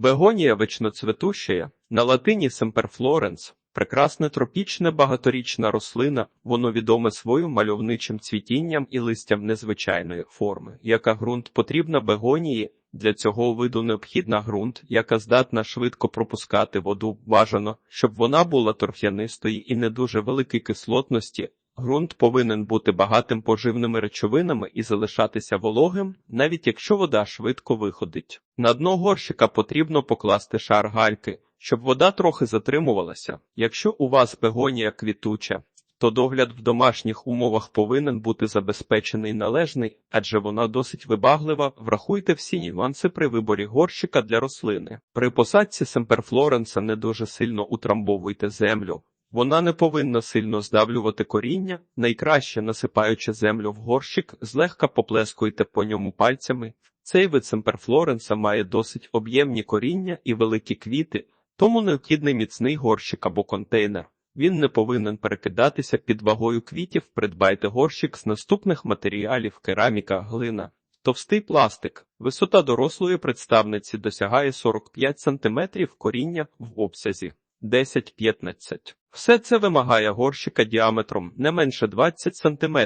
Бегонія вечноцветущая, на латині семперфлоренс, прекрасна тропічна багаторічна рослина, воно відоме своїм мальовничим цвітінням і листям незвичайної форми, яка ґрунт потрібна бегонії. Для цього виду необхідна ґрунт, яка здатна швидко пропускати воду. Бажано, щоб вона була торф'янистої і не дуже великої кислотності. Ґрунт повинен бути багатим поживними речовинами і залишатися вологим, навіть якщо вода швидко виходить. На дно горщика потрібно покласти шар гальки, щоб вода трохи затримувалася. Якщо у вас бегонія квітуча, то догляд в домашніх умовах повинен бути забезпечений належний, адже вона досить вибаглива. Врахуйте всі нюанси при виборі горщика для рослини. При посадці семперфлоренса не дуже сильно утрамбовуйте землю. Вона не повинна сильно здавлювати коріння, найкраще насипаючи землю в горщик, злегка поплескуйте по ньому пальцями. Цей вид семперфлоренса має досить об'ємні коріння і великі квіти, тому необхідний міцний горщик або контейнер. Він не повинен перекидатися під вагою квітів. Придбайте горщик з наступних матеріалів: кераміка, глина, товстий пластик. Висота дорослої представниці досягає 45 см коріння в обсязі 10-15. Все це вимагає горщика діаметром не менше 20 см.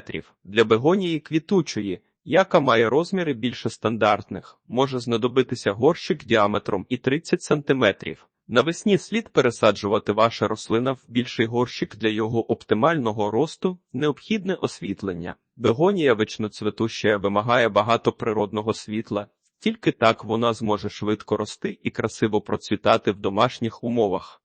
Для бегонії квітучої, яка має розміри більше стандартних, може знадобитися горщик діаметром і 30 см. Навесні слід пересаджувати ваша рослина в більший горщик для його оптимального росту, необхідне освітлення. Бегонія вечноцветуща вимагає багато природного світла, тільки так вона зможе швидко рости і красиво процвітати в домашніх умовах.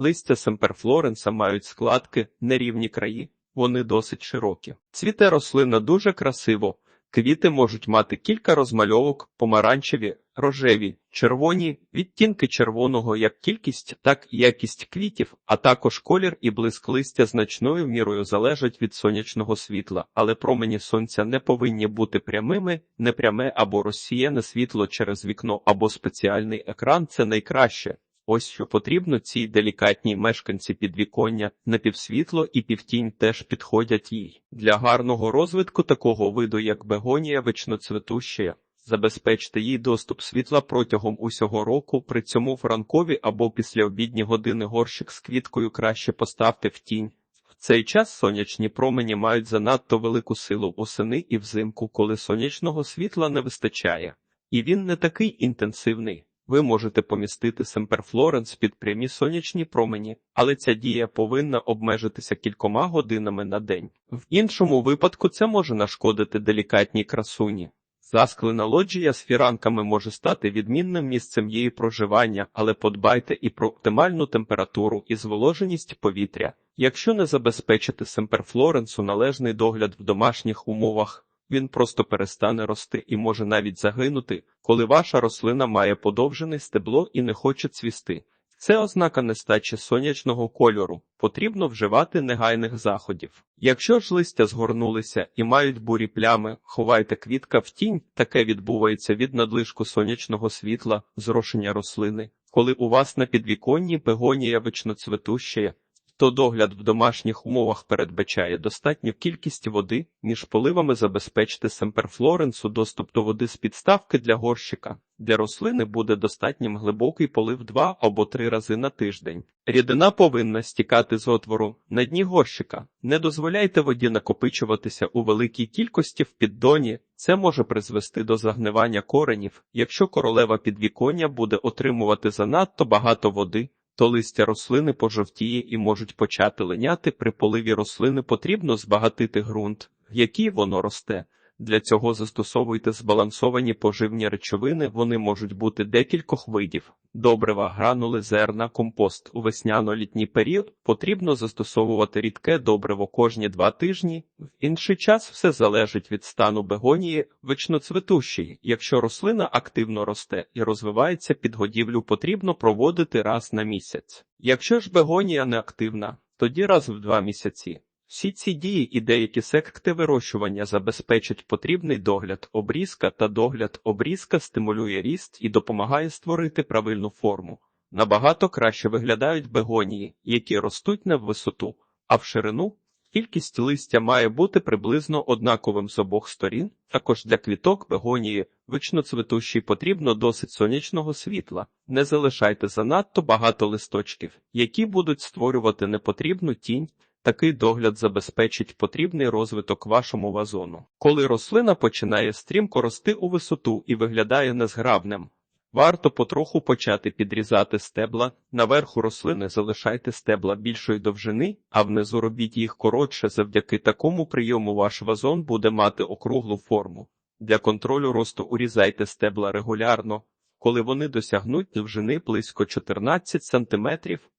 Листя семперфлоренса мають складки, нерівні краї, вони досить широкі. Цвіте рослина дуже красиво. Квіти можуть мати кілька розмальовок, помаранчеві, рожеві, червоні, відтінки червоного як кількість, так і якість квітів, а також колір і блиск листя значною мірою залежать від сонячного світла, але промені сонця не повинні бути прямими, непряме або розсіяне світло через вікно або спеціальний екран це найкраще. Ось що потрібно цій делікатній мешканці підвіконня, напівсвітло і півтінь теж підходять їй. Для гарного розвитку такого виду, як бегонія вечноцветуща, забезпечте їй доступ світла протягом усього року, при цьому в ранкові або післяобідні години горщик з квіткою краще поставте в тінь. В цей час сонячні промені мають занадто велику силу осени і взимку, коли сонячного світла не вистачає, і він не такий інтенсивний. Ви можете помістити семперфлоренс під прямі сонячні промені, але ця дія повинна обмежитися кількома годинами на день. В іншому випадку це може нашкодити делікатній красуні. Засклена лоджія з фіранками може стати відмінним місцем її проживання, але подбайте і про оптимальну температуру і зволоженість повітря. Якщо не забезпечити семперфлоренсу належний догляд в домашніх умовах, він просто перестане рости і може навіть загинути, коли ваша рослина має подовжене стебло і не хоче цвісти. Це ознака нестачі сонячного кольору, потрібно вживати негайних заходів. Якщо ж листя згорнулися і мають бурі плями, ховайте квітка в тінь, таке відбувається від надлишку сонячного світла, зрошення рослини. Коли у вас на підвіконні бегонія вечноцветуща, то догляд в домашніх умовах передбачає достатню кількість води, між поливами забезпечте семперфлоренсу доступ до води з підставки для горщика. Для рослини буде достатнім глибокий полив два або три рази на тиждень. Рідина повинна стікати з отвору на дні горщика. Не дозволяйте воді накопичуватися у великій кількості в піддоні. Це може призвести до загнивання коренів, якщо королева підвіконня буде отримувати занадто багато води то листя рослини пожовтіє і можуть почати линяти. При поливі рослини потрібно збагатити ґрунт, в який воно росте. Для цього застосовуйте збалансовані поживні речовини, вони можуть бути декількох видів. Добрива, гранули, зерна, компост. У весняно-літній період потрібно застосовувати рідке добриво кожні два тижні. В інший час все залежить від стану бегонії, вичноцветущої. Якщо рослина активно росте і розвивається під годівлю, потрібно проводити раз на місяць. Якщо ж бегонія не активна, тоді раз в два місяці. Всі ці дії і деякі секти вирощування забезпечать потрібний догляд обрізка та догляд обрізка стимулює ріст і допомагає створити правильну форму. Набагато краще виглядають бегонії, які ростуть в висоту, а в ширину. Кількість листя має бути приблизно однаковим з обох сторін. Також для квіток бегонії вичноцветущій потрібно досить сонячного світла. Не залишайте занадто багато листочків, які будуть створювати непотрібну тінь. Такий догляд забезпечить потрібний розвиток вашому вазону. Коли рослина починає стрімко рости у висоту і виглядає незграбним, варто потроху почати підрізати стебла. Наверху рослини залишайте стебла більшої довжини, а внизу робіть їх коротше. Завдяки такому прийому ваш вазон буде мати округлу форму. Для контролю росту урізайте стебла регулярно. Коли вони досягнуть довжини близько 14 см,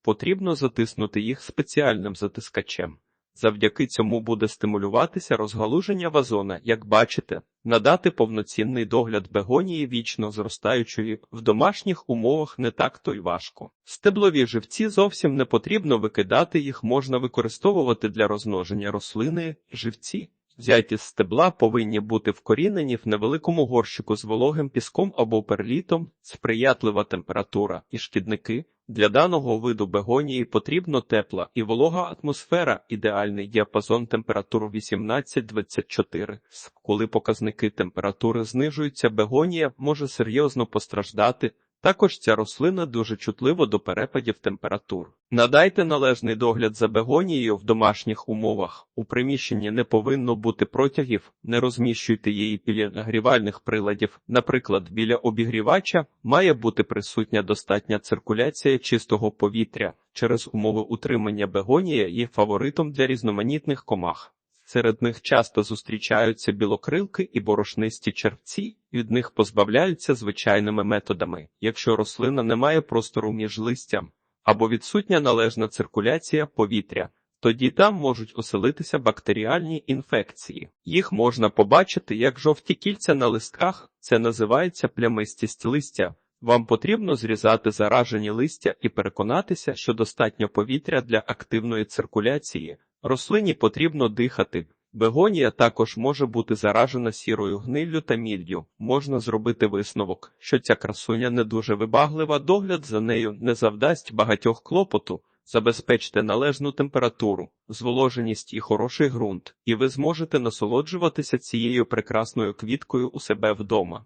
потрібно затиснути їх спеціальним затискачем. Завдяки цьому буде стимулюватися розгалуження вазона, як бачите, надати повноцінний догляд бегонії вічно зростаючої в домашніх умовах не так то й важко. Стеблові живці зовсім не потрібно викидати, їх можна використовувати для розмноження рослини, живці. Взяті з стебла повинні бути вкорінені в невеликому горщику з вологим піском або перлітом, сприятлива температура і шкідники. Для даного виду бегонії потрібно тепла і волога атмосфера, ідеальний діапазон температур 18-24. Коли показники температури знижуються, бегонія може серйозно постраждати. Також ця рослина дуже чутлива до перепадів температур. Надайте належний догляд за бегонією в домашніх умовах. У приміщенні не повинно бути протягів, не розміщуйте її біля нагрівальних приладів. Наприклад, біля обігрівача має бути присутня достатня циркуляція чистого повітря. Через умови утримання бегонія є фаворитом для різноманітних комах. Серед них часто зустрічаються білокрилки і борошнисті червці, від них позбавляються звичайними методами, якщо рослина не має простору між листям або відсутня належна циркуляція повітря. Тоді там можуть оселитися бактеріальні інфекції. Їх можна побачити як жовті кільця на листках, це називається плямистість листя. Вам потрібно зрізати заражені листя і переконатися, що достатньо повітря для активної циркуляції. Рослині потрібно дихати. Бегонія також може бути заражена сірою гниллю та міллю. Можна зробити висновок, що ця красуня не дуже вибаглива, догляд за нею не завдасть багатьох клопоту. Забезпечте належну температуру, зволоженість і хороший ґрунт, і ви зможете насолоджуватися цією прекрасною квіткою у себе вдома.